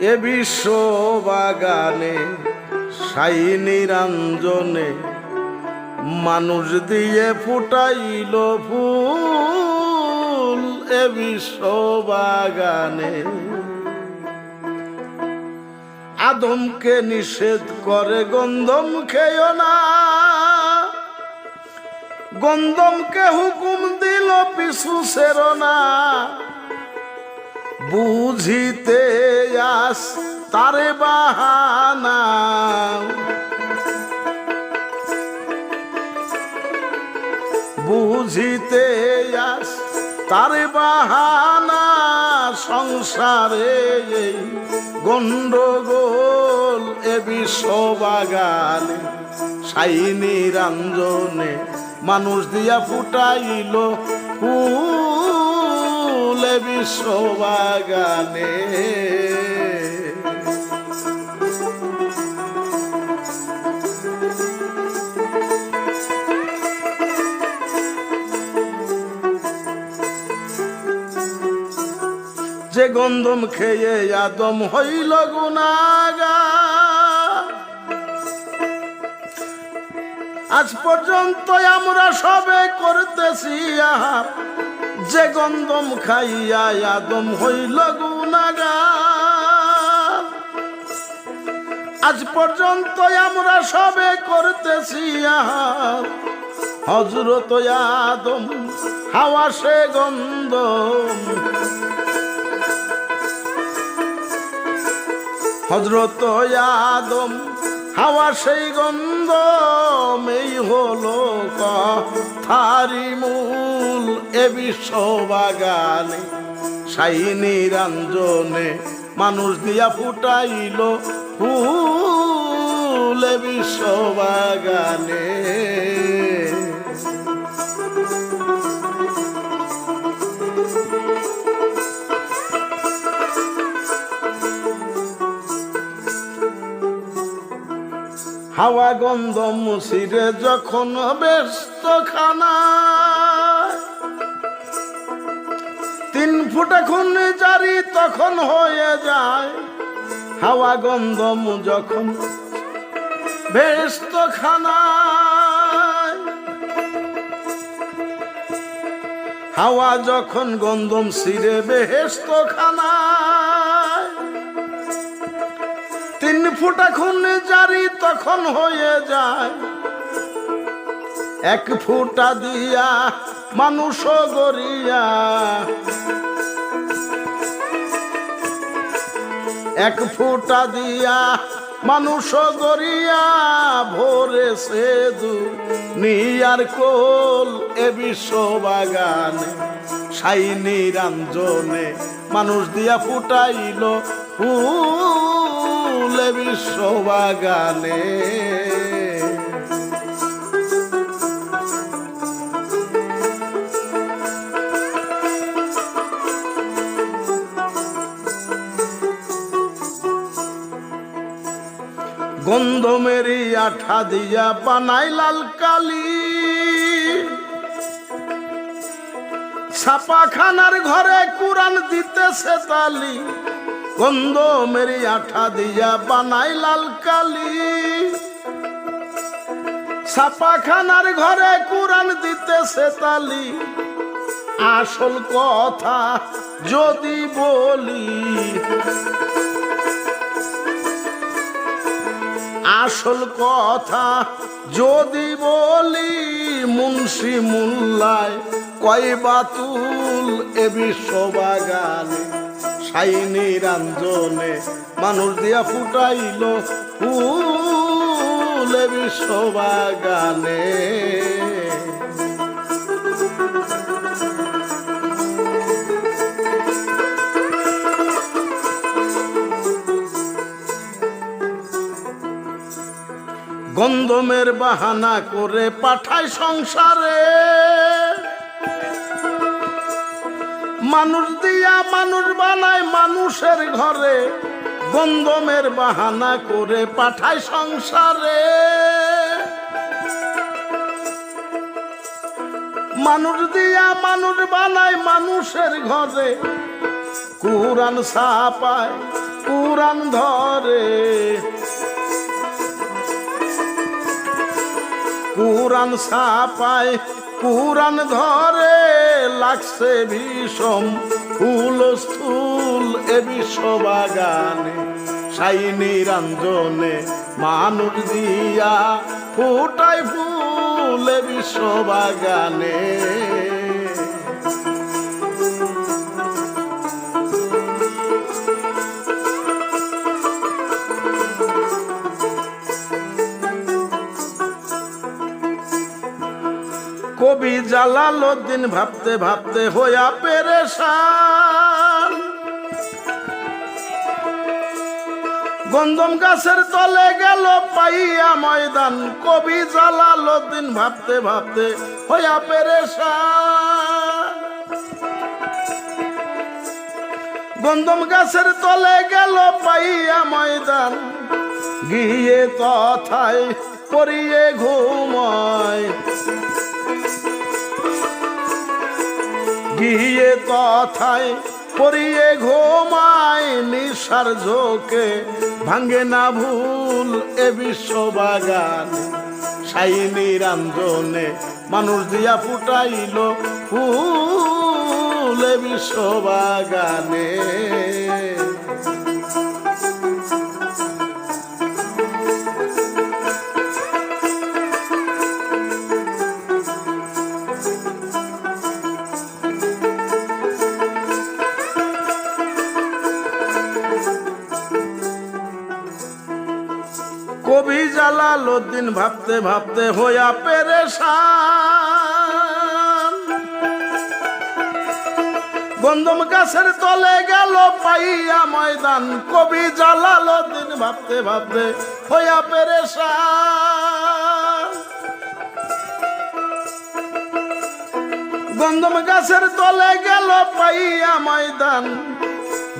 এ বিশ্ব বাগানে সাই নিরঞ্জনে মানুষ দিয়ে ফুটাইল ফুল এ বিশ্ব বাগানে আদমকে নিষেধ করে গন্ধম খেয় না। গন্ধমকে হুকুম দিল পিছু সের না। বুঝিতে আস তারে বাহানা। বুঝিতে আস তারে বাহানা সংসারে এই গন্ডগোল এ বিশ্ব বাগানে সাইনি রঞ্জনে মানুষ দিয়া ফুটাইল ফুল এ যে গন্ধম খেয়ে আদম হইল গুনাগা আজ পর্যন্ত আমরা সবে করতেছি আহার। যে গন্ধম খাইয়া আদম হইল গুনাগা আজ পর্যন্ত আমরা সবে করতেছি আহার। হজরত আদম, হাওয়া সে গন্ধম হজরত আদম, হাওয়া সেই গন্ধ এই হলো কথারি মূল এ বিশ্ব বাগানে সাইনি রঞ্জনে মানুষ দিয়া ফুটাইল ফুল এ বাগানে হাওয়া গন্ধ মুসিরে যখন ব্যস্ত খানা তিন ফুটা খুন জারি তখন হয়ে যায়। হাওয়া গন্ধ মু যখন ব্যস্ত খানা হাওয়া যখন গন্ধম সিরে বেহেস্ত খানায় তিন ফুটা খুন জারি তখন হয়ে যায়। এক ফুটা দিয়া মানুষ গরিয়া এক ফুটা দিয়া মানুষ গরিয়া ভোরে সে দু নিয়ার কোল এ বিশ্ব বাগানে রঞ্জনে মানুষ দিয়া ফুটাইল ফুল। বিশ্ব বাগানে গন্ধমেরি আঠা দিয়া বানাই লাল কালি। ছাপাখানার ঘরে কুরান দিতেছে তালি। গন্ধমেরি আঠা দিয়া বানাই লাল কালি। ছাপাখানার ঘরে কুরান দিতেছে তালি। আসল কথা যদি বলি, আসল কথা যদি বলি, মুন্সি মুল্লায় কয় বাতুল এ বিশ্ব বাগানে সাইনি রঞ্জনে মানুষ দিয়া ফুটাইল ফুল এ বিশ্ব গন্ধমের বাহানা করে পাঠায় সংসারে। মানুষ দিয়া মানুষ বানায় মানুষের ঘরে, গন্ধমের বাহানা করে পাঠায় সংসারে। মানুষ দিয়া মানুষ বানায় মানুষের ঘরে কুরান ছাপায় কুরান ধরে। কুরান সাপায় কুরান ধরে লাগছে ভীষণ ফুল স্থূল এ বিশ্ববাগানে। সাই সাইনি রঞ্জনে মানুষ দিয়া ফুটাই ফুল এ বিশ্ব কবি জালালউদ্দিন ভাবতে ভাবতে হইয়া পেরেশান। গন্ধম গাছের তলে গেল পাইয়া ময়দান, কবি জালালউদ্দিন ভাবতে ভাবতে হইয়া পেরেশান। গন্ধম গাছের তলে গেল পাইয়া ময়দান, গিয়ে তথায় পরিয়ে ঘুমায়। গিয়ে কথায় পরিয়ে ঘুমায় নিশার ঝোকে। ভাঙ্গে না ভুল এ বিশ্ব বাগান সাইনি নিরঞ্জনে মানুষ দিয়া ফুটাইল ফুল এ বিশ্ব বাগানে জালালউদ্দিন ভাবতে ভাবতে হইয়া পেরেশান। গন্ধম গাছের তলে গেল, পাইয়া ময়দান। কবি জালালউদ্দিন ভাবতে ভাবতে হইয়া পেরেশান। গন্ধম গাছের তলে গেল, পাইয়া ময়দান।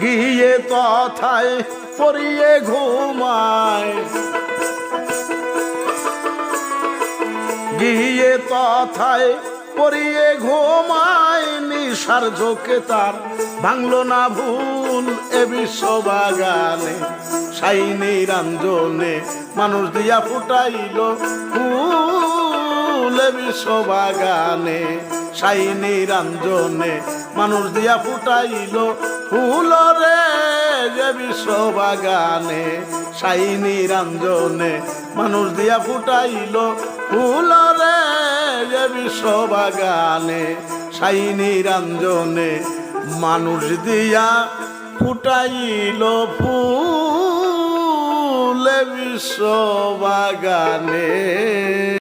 গিয়ে তথায় পরিয়ে ঘুমায়। গিয়ে তথায় পরিয়ে ঘুমায় নিশার ঝোঁকে তার। ভাঙলো না ভুল এ বিশ্ব বাগানে সাইনি রঞ্জনে মানুষ দিয়া ফুটাইল ফুল এ বিশ্ব বাগানে সাইনি রঞ্জনে মানুষ দিয়া ফুটাইল ফুল রে যে বিশ্ব বাগানে সাইনি রঞ্জনে মানুষ দিয়া ফুটাইল ফুল রে সাই নিরঞ্জনে মানুষ দিয়া ফুটাইল ফুল এ বিশ্ব বাগানে